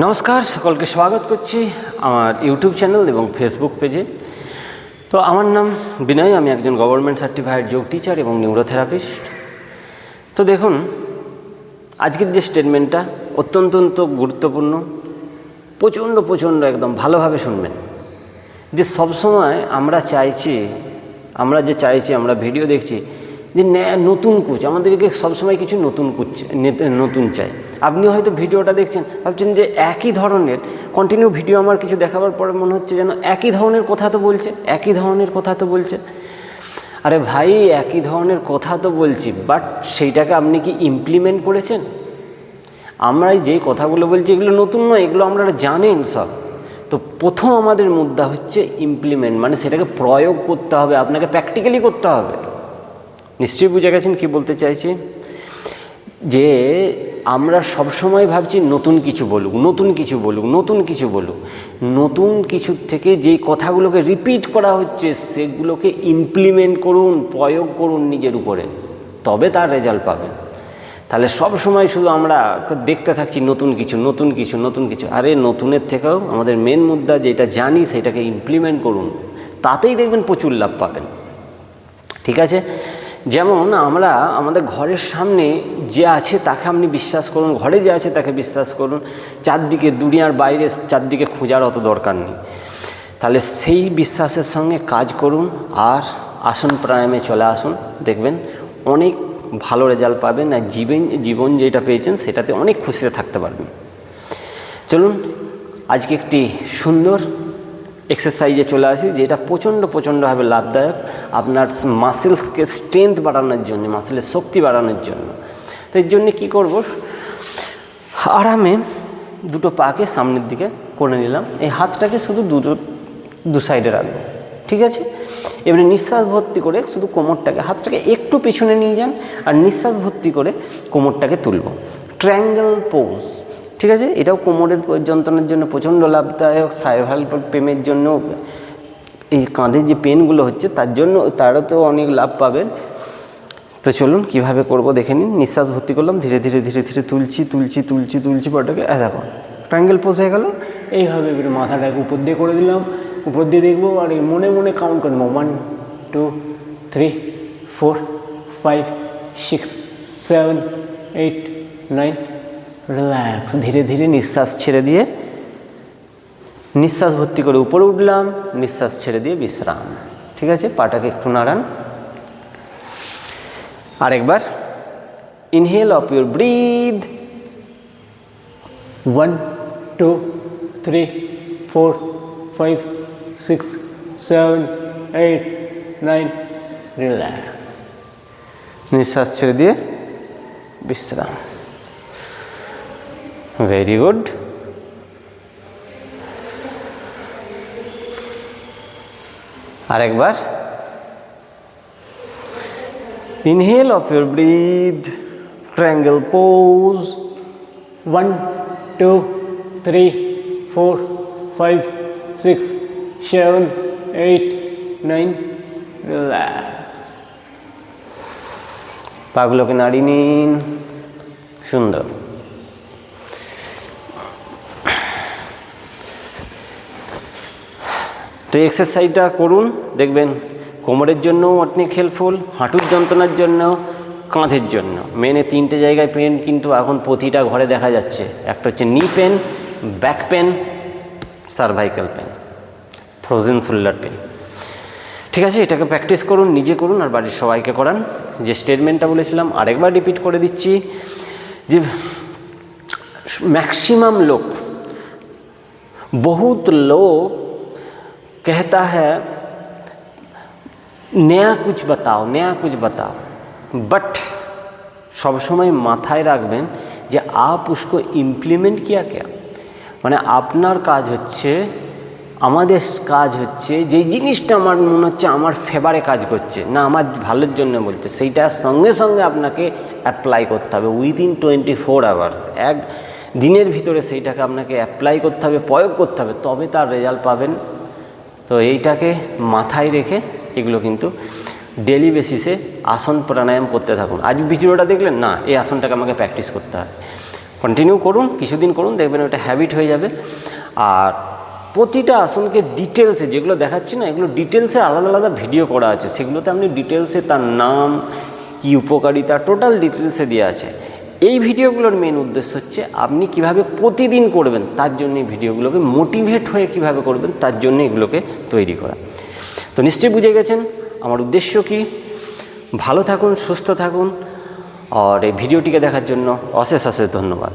নমস্কার, সকলকে স্বাগত করছি আমার ইউটিউব চ্যানেল এবং ফেসবুক পেজে। তো আমার নাম বিনয়, আমি একজন গভর্নমেন্ট সার্টিফাইড যোগ টিচার এবং নিউরোথেরাপিস্ট। তো দেখুন, আজকের যে স্টেটমেন্টটা অত্যন্ত গুরুত্বপূর্ণ, প্রচণ্ড প্রচণ্ড একদম ভালোভাবে শুনবেন। যে সবসময় আমরা চাইছি, আমরা যে চাইছি, আমরা ভিডিও দেখছি যে নতুন কুচ, আমাদেরকে সবসময় কিছু নতুন কুচ নতুন চাই। আপনি হয়তো ভিডিওটা দেখছেন, ভাবছেন যে একই ধরনের কন্টিনিউ ভিডিও আমার কিছু দেখাবার পরে মনে হচ্ছে যেন একই ধরনের কথা তো বলছে, একই ধরনের কথা তো বলছে। আরে ভাই, একই ধরনের কথা তো বলছি বাট সেইটাকে আপনি কি ইমপ্লিমেন্ট করেছেন? আমরা যে কথাগুলো বলছি, এগুলো নতুন নয়, এগুলো আপনারা জানেন সব। তো প্রথম আমাদের মুদ্রা হচ্ছে ইমপ্লিমেন্ট মানে সেটাকে প্রয়োগ করতে হবে, আপনাকে প্র্যাকটিক্যালি করতে হবে। নিশ্চয়ই বুঝে গেছেন কি বলতে চাইছি? যে আমরা সবসময় ভাবছি নতুন কিছু বলুক, নতুন কিছু বলুক, নতুন কিছু বলুক। নতুন কিছুর থেকে যেই কথাগুলোকে রিপিট করা হচ্ছে, সেগুলোকে ইমপ্লিমেন্ট করুন, প্রয়োগ করুন নিজের উপরে। তবে তার রেজাল্ট পাবেন। তাহলে সব সময় শুধু আমরা দেখতে থাকছি নতুন কিছু নতুন কিছু নতুন কিছু। আরে নতুনের থেকেও আমাদের মেন মুদ্রা যেটা জানি সেটাকে ইমপ্লিমেন্ট করুন। তাতেই দেখবেন প্রচুর লাভ পাবেন। ঠিক আছে? যেমন আমরা আমাদের ঘরের সামনে যে আছে তাকে আপনি বিশ্বাস করুন, ঘরে যে আছে তাকে বিশ্বাস করুন, চারদিকে দুনিয়ার বাইরে চারদিকে খোঁজার অত দরকার নেই। তাহলে সেই বিশ্বাসের সঙ্গে কাজ করুন আর আসন প্রাণায়ামে চলে আসুন। দেখবেন অনেক ভালো রেজাল্ট পাবেন আর জীবন জীবন যেটা পেয়েছেন সেটাতে অনেক খুশিতে থাকতে পারবেন। চলুন, আজকে একটি সুন্দর এক্সারসাইজে চলে আসি, যেটা প্রচণ্ড প্রচণ্ডভাবে লাভদায়ক। আপনার মাসেলসকে স্ট্রেংথ বাড়ানোর জন্য মাসেলের শক্তি বাড়ানোর জন্য। তো এর জন্য কী করব? আরামে দুটো পাকে সামনের দিকে করে নিলাম। এই হাতটাকে শুধু দুটো, দু সাইডে রাখব। ঠিক আছে? এবারে নিঃশ্বাস ভর্তি করে শুধু কোমরটাকে, হাতটাকে একটু পেছনে নিয়ে যান আর নিঃশ্বাস ভর্তি করে কোমরটাকে তুলব। ট্রায়াঙ্গেল পোজ ঠিক আছে? এটাও কোমরের যন্ত্রণার জন্য প্রচণ্ড লাভদায়ক সাইভাল পেমের জন্য এই কাঁধে যে পেনগুলো হচ্ছে, তার জন্য তারও তো অনেক লাভ পাবেন। তো চলুন কীভাবে করব দেখে নিন। নিঃশ্বাস ভর্তি করলাম, ধীরে ধীরে ধীরে ধীরে তুলছি তুলছি তুলছি তুলছি পটাকে দেখো ট্রায়াঙ্গেল পোজ হয়ে গেল। এইভাবে এবারে মাথাটাকে উপর দিয়ে করে দিলাম। উপর দিয়ে দেখব আর মনে মনে কাউন্ট করে নেব। One two three four five six seven eight nine relax ধীরে ধীরে নিঃশ্বাস ছেড়ে দিয়ে নিঃশ্বাস ভর্তি করে উপরে উঠলাম নিঃশ্বাস ছেড়ে দিয়ে বিশ্রাম। ঠিক আছে? পাটাকে একটু নাড়ান। আরেকবার। Inhale of your breath one two three four five six seven eight nine relax নিঃশ্বাস ছেড়ে দিয়ে বিশ্রাম। ভেরি গুড আরেকবার inhale of your breath triangle pose one two three four five six seven eight nine পাগুলোকে নাড়িয়ে নিন সুন্দর তো এক্সারসাইজটা করুন, দেখবেন কোমরের জন্যও অনেক হেল্পফুল হাঁটুর যন্ত্রণার জন্য কাঁধের জন্য। মেনে তিনটে জায়গায় পেন কিন্তু এখন প্রতিটা ঘরে দেখা যাচ্ছে। একটা হচ্ছে knee pain back pain cervical pain frozen shoulder pain ঠিক আছে, এটাকে প্র্যাকটিস করুন, নিজে করুন আর বাড়ির সবাইকে করান। যে স্টেটমেন্টটা বলেছিলাম, আরেকবার রিপিট করে দিচ্ছি যে ম্যাক্সিমাম লোক, বহুত লোক कहता है नया कुछ बताओ नया कुछ बताओ बट সবসময় মাথায় রাখবেন যে আপ উসকো ইমপ্লিমেন্ট কিয়া क्या মানে আপনার কাজ হচ্ছে আমাদের কাজ হচ্ছে যে জিনিসটা আমার মনে হচ্ছে আমার ফেভারে কাজ করছে না আমার ভালোর জন্য বলছে সেইটা সঙ্গে সঙ্গে আপনাকে অ্যাপ্লাই করতে হবে উইদিন টোয়েন্টি ফোর আওয়ার্স এক দিনের ভিতরে সেইটাকে আপনাকে অ্যাপ্লাই করতে হবে প্রয়োগ করতে হবে তবে তার রেজাল্ট পাবেন তো এইটাকে মাথায় রেখে এগুলো কিন্তু ডেলি বেসিসে আসন প্রাণায়াম করতে থাকুন। আজ ভিডিওটা দেখলেন, না, এই আসনটাকে আমাকে প্র্যাকটিস করতে হবে। কন্টিনিউ করুন, কিছুদিন করুন, দেখবেন ওটা হ্যাবিট হয়ে যাবে। আর প্রতিটা আসনকে ডিটেলসে যেগুলো দেখাচ্ছি না, এগুলো ডিটেলসে আলাদা আলাদা ভিডিও করা আছে। সেগুলোতে আপনি ডিটেলসে তার নাম, কী উপকারিতা টোটাল ডিটেলসে দেওয়া আছে। এই ভিডিওগুলোর মেন উদ্দেশ্য হচ্ছে আপনি কীভাবে প্রতিদিন করবেন, তার জন্য এই ভিডিওগুলোকে মোটিভেট হয়ে কীভাবে করবেন, তার জন্য এগুলোকে তৈরি করা। তো নিশ্চয়ই বুঝে গেছেন আমার উদ্দেশ্য কি? ভালো থাকুন, সুস্থ থাকুন, আর এই ভিডিওটিকে দেখার জন্য অশেষ অশেষ ধন্যবাদ।